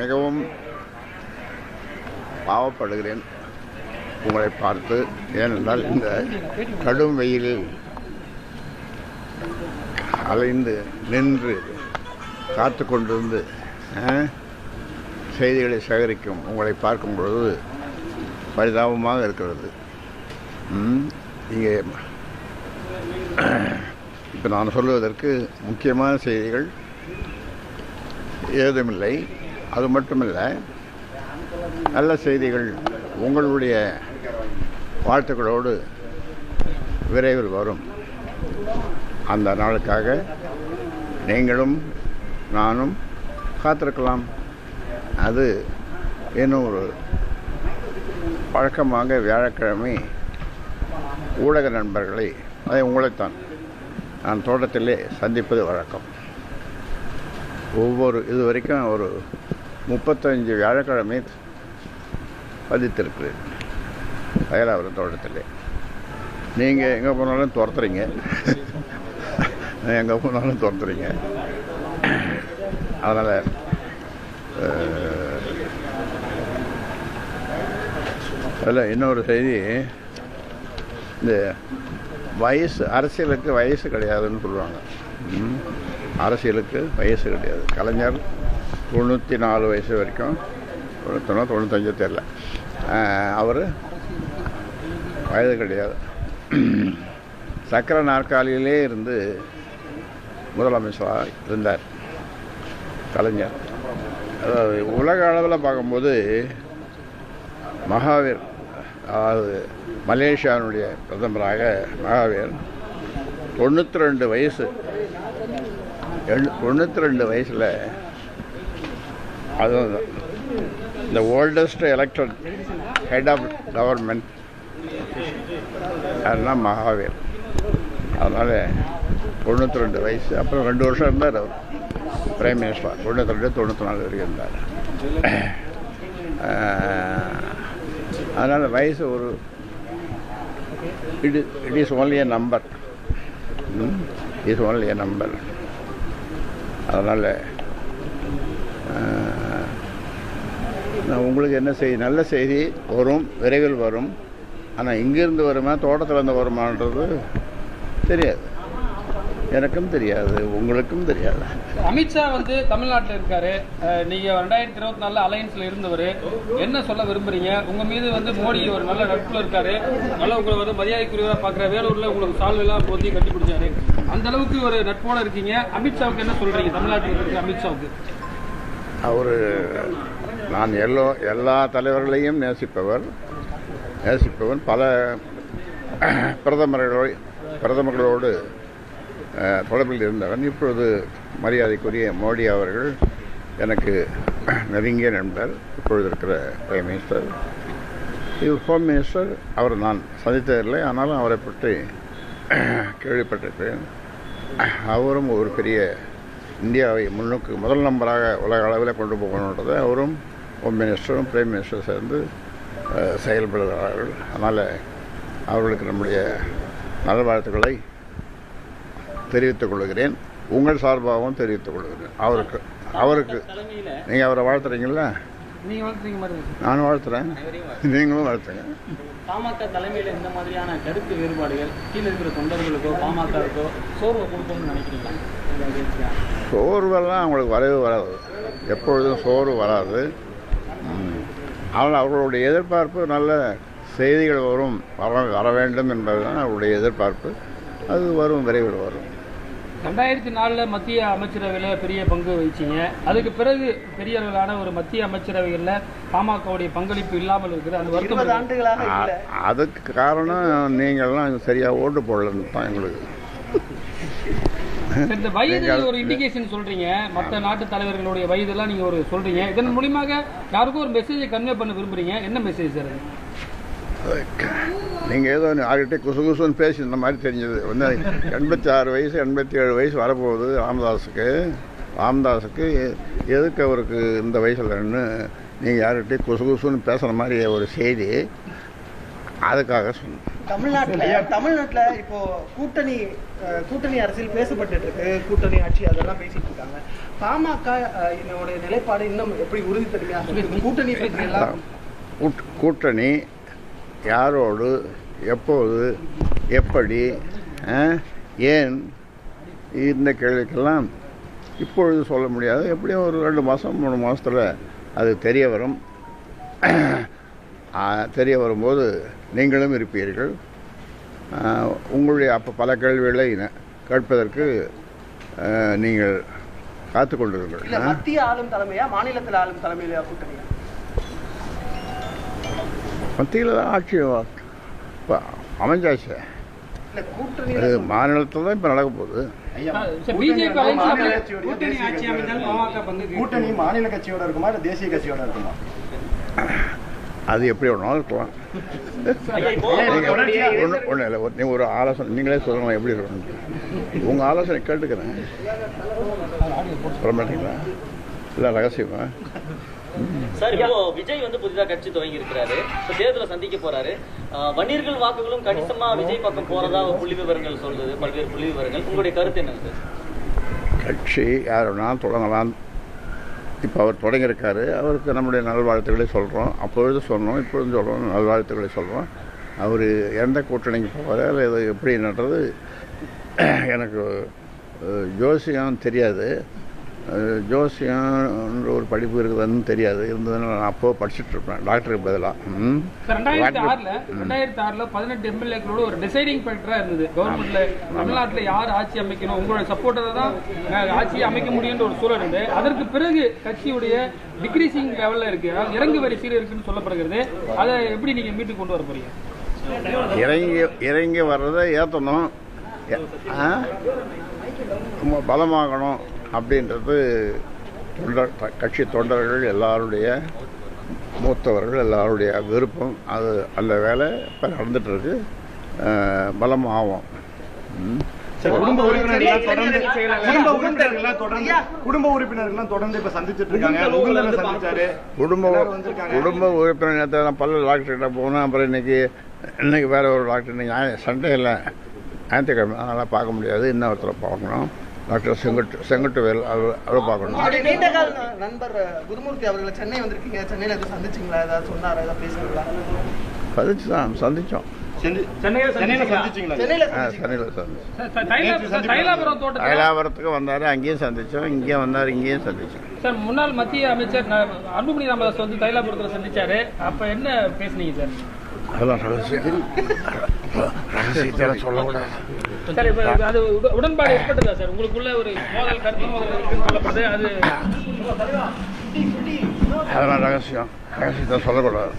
மிகவும் பாவப்படுகிறேன். உங்களை பார்த்து. ஏனென்றால் இந்த கடும் வெயிலில் அலைந்து நின்று காத்து கொண்டிருந்து செய்திகளை சேகரிக்கும் உங்களை பார்க்கும் பொழுது பரிதாபமாக இருக்கிறது. இங்கே இப்போ நான் சொல்வதற்கு முக்கியமான செய்திகள் ஏதுமில்லை. அது மட்டுமில்லை நல்ல செய்திகள் உங்களுடைய வாழ்த்துக்களோடு விரைவில் வரும். அந்த நாளுக்காக நீங்களும் நானும் காத்திருக்கலாம். அது இன்னும் ஒரு பழக்கமாக வியாழக்கிழமை ஊடக நண்பர்களை அதை உங்களைத்தான் நான் தோட்டத்திலே சந்திப்பது வழக்கம். ஒவ்வொரு இது வரைக்கும் ஒரு முப்பத்தஞ்சு வியாழக்கிழமை பதித்திருக்கிறேன். வயலாவரம் தோட்டத்திலே. நீங்கள் எங்கே போனாலும் துரத்துறீங்க. எங்கே போனாலும் துரத்துறீங்க. அதனால் அதில் இன்னொரு செய்தி. இந்த வயசு அரசியலுக்கு வயசு கிடையாதுன்னு சொல்லுவாங்க. அரசியலுக்கு வயசு கிடையாது. கலைஞர் தொண்ணூற்றி நாலு வயசு வரைக்கும். தொண்ணூத்தொன்னா தொண்ணூத்தஞ்சு தெரில அவர் வயது கிடையாது. சக்கர நாற்காலியிலே இருந்து முதலமைச்சராக இருந்தார். கலைஞர். அதாவது உலக அளவில் பார்க்கும்போது மகாவீர் அதாவது மலேசியாவினுடைய பிரதமராக மகாவீர் தொண்ணூற்றி ரெண்டு வயசு தொண்ணூற்றி ரெண்டு வயசில் அதுவும் இந்த oldest elected head of government அதுதான் மகாவீர். அதனால் தொண்ணூற்றி ரெண்டு வயசு அப்புறம் ரெண்டு வருஷம் இருந்தார் அவர். பிரைம் மினிஸ்டர் தொண்ணூற்றி ரெண்டு தொண்ணூற்றி நாலு வரைக்கும் இருந்தார். அதனால் வயசு ஒரு it it is only a number is only a number அதனால் உங்களுக்கு என்ன செய்தி? நல்ல செய்தி வரும் விரைவில் வரும். ஆனால் இங்கேருந்து வருமா தோட்டத்துலேருந்து வருமானது தெரியாது. எனக்கும் தெரியாது உங்களுக்கும் தெரியாது. அமித்ஷா வந்து தமிழ்நாட்டில் இருக்காரு. நீங்க ரெண்டாயிரத்தி இருபத்தி நாலுல அலையன்ஸ்ல இருந்தவர். என்ன சொல்ல விரும்புறீங்க? உங்க மீது வந்து மோடி ஒரு நல்ல நட்புல இருக்காரு. நல்ல உங்களை வந்து மரியாதைக்குரியவரா பாக்குற வேலூர்ல உங்களுக்கு சால்வ் எல்லாம் போத்தி கட்டி பிடிச்சாரு. அந்த அளவுக்கு ஒரு நட்போட இருக்கீங்க. அமித்ஷாவுக்கு என்ன சொல்றீங்க? தமிழ்நாட்டில் இருக்க அமித்ஷாவுக்கு அவர் நான் எல்லோ எல்லா தலைவர்களையும் நேசிப்பவர். நேசிப்பவன் பல பிரதமர்களோடு பிரதமர்களோடு தொடர்பில் இருந்தவன். இப்பொழுது மரியாதைக்குரிய மோடி அவர்கள் எனக்கு நெருங்கிய நண்பர் இப்பொழுது இருக்கிற பிரைம் மினிஸ்டர் இவர் ஹோம் மினிஸ்டர் அவர் நான் சந்தித்ததில்லை ஆனாலும் அவரை பற்றி கேள்விப்பட்டிருக்கிறேன். அவரும் ஒரு பெரிய இந்தியாவை முன்னுக்கு முதல் நம்பராக உலக அளவில் கொண்டு போகணுன்றதை அவரும் ஹோம் மினிஸ்டரும் பிரைம் மினிஸ்டரும் சேர்ந்து செயல்படுகிறார்கள். அதனால் அவர்களுக்கு நம்முடைய நல்வாழ்த்துக்களை தெரிவித்துக் கொள்கிறேன். உங்கள் சார்பாகவும் தெரிவித்துக் கொள்கிறேன். அவருக்கு அவருக்கு நீங்கள் அவரை வாழ்த்துறீங்களா? நானும் வாழ்த்துறேன். நீங்களும் வாழ்த்துங்க. பாமக தலைமையில இந்த மாதிரியான கருத்து வேறுபாடுகள் கீழே இருக்கிற தொண்டர்களுக்கோ பாமகவுக்கோ சோர்வை கொடுக்கணும்னு நினைக்கிறீங்களா? சோர்வெல்லாம் அவங்களுக்கு வரவே வராது. எப்பொழுதும் சோர்வு வராது. ஆனால் அவர்களுடைய எதிர்பார்ப்பு நல்ல செய்திகள் வரும் வர வர வேண்டும் என்பதுதான் அவருடைய எதிர்பார்ப்பு. அது வரும் விரைவில் வரும். ரெண்டாயிரத்தி நாலுல மத்திய அமைச்சரவையில பெரிய பங்கு வகிச்சீங்க. அதுக்கு பிறகு பெரிய அளவிலான ஒரு மத்திய அமைச்சரவைகள்ல பாமகவுடைய பங்களிப்பு இல்லாமல் இருக்குது. அந்த இருக்கு. அ- அதுக்கு காரணம் நீங்கள்லாம் சரியாக ஓட்டு போடலன்னு தான் எங்களுக்கு இந்த வயது ஒரு இண்டிகேஷன் சொல்றீங்க. மற்ற நாட்டு தலைவர்களுடைய வயதெல்லாம் நீங்க ஒரு சொல்றீங்க. இதன் மூலியமாக யாருக்கும் ஒரு மெசேஜை கன்வே பண்ண விரும்புறீங்க. என்ன மெசேஜ் சார்? நீங்கள் ஏதோ யார்கிட்ட குசு குசுன்னு பேசி இந்த மாதிரி தெரிஞ்சது. வந்து எண்பத்தி ஆறு வயசு எண்பத்தி ஏழு வயசு வரப்போகுது ராமதாஸுக்கு. ராமதாஸுக்கு எதுக்கு அவருக்கு இந்த வயசுலன்னு நீங்கள் யார்கிட்ட குசு குசுன்னு பேசுகிற மாதிரி ஒரு செய்தி? அதுக்காக சொன்னேன். தமிழ்நாட்டுல தமிழ்நாட்டுல இப்போ கூட்டணி கூட்டணி அரசியல் பேசப்பட்டு இருக்கு. கூட்டணி ஆட்சி அதெல்லாம் பேசிட்டு இருக்காங்க. பாமக அஹ், நிலைப்பாடு இன்னும் எப்படி உறுதித்தன்மையாக கூட்டணி பற்றி எல்லாம் கூட்- கூட்டணி யாரோடு எப்போது எப்படி ஏன் இந்த கேள்விக்கெல்லாம் இப்பொழுது சொல்ல முடியாது. எப்படியும் ஒரு ரெண்டு மாதம் மூணு மாதத்தில் அது தெரிய வரும். தெரிய வரும்போது நீங்களும் இருப்பீர்கள். உங்களுடைய அப்போ பல கேள்விகளை கேட்பதற்கு நீங்கள் காத்து இல்ல கொண்டிருங்கள்? மத்திய ஆளும் தலைமையா மாநிலத்தில் ஆளும் தலைமையில கூட்டணியா? மத்தியில் தான் ஆட்சி இப்போ அமைஞ்சாச்சு. இல்ல கூட்டணி அது மாநிலத்தில் தான் இப்போ நடக்க போகுது. கூட்டணி மாநில கட்சியோட இருக்குமா இல்ல தேசிய கட்சியோட இருக்குமா? அது எப்படி வேணாலும் இருக்கலாம். ஒன்றும் இல்லை நீ ஒரு ஆலோசனை நீங்களே சொல்லணும் எப்படி இருக்கணும். உங்கள் ஆலோசனை கேட்டுக்கிறேன். மாட்டீங்களா இல்லை ரகசியமா? சார் இப்போ விஜய் வந்து புதிதா கட்சி துவங்கி இருக்கிறாரு இப்போ தேர்தலை சந்திக்க போறாரு. வன்னியர்கள் வாக்குகளும் கணிசமா விஜய் பக்கம் போறதா புள்ளி விவரங்கள் சொல்லுது பல்வேறு புள்ளி விவரங்கள். உங்களுடைய கருத்து என்னங்க சார்? கட்சி யார் வேணாலும் தொடங்கலாம். இப்போ அவர் தொடங்கியிருக்காரு. அவருக்கு நம்முடைய நல்வாழ்த்துக்களை சொல்கிறோம் அப்பொழுது சொன்னோம் இப்பொழுது சொல்கிறோம் நல்வாழ்த்துக்களை சொல்கிறோம் அவர் எந்த கூட்டணிக்கு போவார் இல்லை எப்படி எப்படின்றது எனக்கு ஜோசியம் தெரியாது. ஜோசியம்ன்ற ஒரு படிப்பு இருக்குதுன்னு தெரியாது. இருந்ததுன்னா நான் அப்போ படிச்சுட்டு இருப்பேன் டாக்டருக்கு பதிலாக ரெண்டாயிரத்தி ஆறுல ரெண்டாயிரத்தி ஆறுல பதினெட்டு எம்எல்ஏக்களோட ஒரு டிசைடிங் ஃபேக்டரா இருந்தது. கவர்மெண்ட்ல தமிழ்நாட்டுல யார் ஆட்சி அமைக்கணும் உங்களோட சப்போர்ட்டரை தான் ஆட்சி அமைக்க முடியுன்ற ஒரு சூழல் இருந்து அதற்கு பிறகு கட்சியுடைய டிக்ரீசிங் லெவல்ல இருக்கு. அதாவது இறங்கு வரிசையில் இருக்குன்னு சொல்லப்படுகிறது. அதை எப்படி நீங்க மீட்டு கொண்டு வர போறீங்க? இறங்கி இறங்கி வர்றதை ஏற்றணும் பலமாகணும். அப்படின்றது தொண்டர் கட்சி தொண்டர்கள் எல்லாருடைய மூத்தவர்கள் எல்லாருடைய விருப்பம். அது அந்த வேலை இப்போ நடந்துட்டு இருக்கு அஹ், பலமாகும் ம். குடும்ப உறுப்பினர்கள் தொடர்ந்து குடும்ப உறுப்பினர்கள் தொடர்ந்து குடும்ப உறுப்பினர்கள் தொடர்ந்து இப்ப சந்திச்சிட்டு இருக்காங்க குடும்ப. குடும்ப உறுப்பினர் நான் பல்ல டாக்டர்கிட்ட போனேன். அப்புறம் இன்னைக்கு இன்னைக்கு வேற ஒரு டாக்டர். இன்னைக்கு சண்டே இல்லை. ஞாயிற்றுக்கிழமை. அதனால் பார்க்க முடியாது. இன்னும் ஒருத்தரை பார்க்கணும். டாக்டர் செங்கட்டு செங்கட்டுவேல் அவர் அவரை பார்க்கணும். நீண்ட கால நண்பர் குருமூர்த்தி அவர்களை சென்னை வந்திருக்கீங்க. சென்னையில எதுவும் சந்திச்சிங்களா? ஏதாவது சொன்னாரா? ஏதாவது பேசுனீங்களா? சந்திச்சு தான் சந்தித்தோம் சென்னை- சென்னையில சந்திச்சீங்களா? சென்னையில ஆ சந்திச்சீங்க. சென்னையில் சந்திச்சோம். தைலா- தைலாபுரம் தோட்டத்தில் அயலாபுரத்துக்கு வந்தார் அங்கேயும் சந்தித்தோம் இங்கேயும் வந்தார் இங்கேயும் சந்தித்தோம் சார் முன்னாள் மத்திய அமைச்சர் அன்புமணி ராமதாஸ் வந்து தைலாபுரத்தில் சந்திச்சாரு. அப்ப என்ன பேசுனீங்க சார்? அதெல்லாம் ரகசியம். ரகசியத்தை சொல்லக்கூடாது. சார் இப்ப அது உடன்பாடு ஏற்பட்டதா சார்? உங்களுக்குள்ள ஒரு மோதல் கருத்து மோதல் இருக்குன்னு சொல்லப்படுது அது அதெல்லாம் ரகசியம். ரகசியத்தை சொல்லக்கூடாது.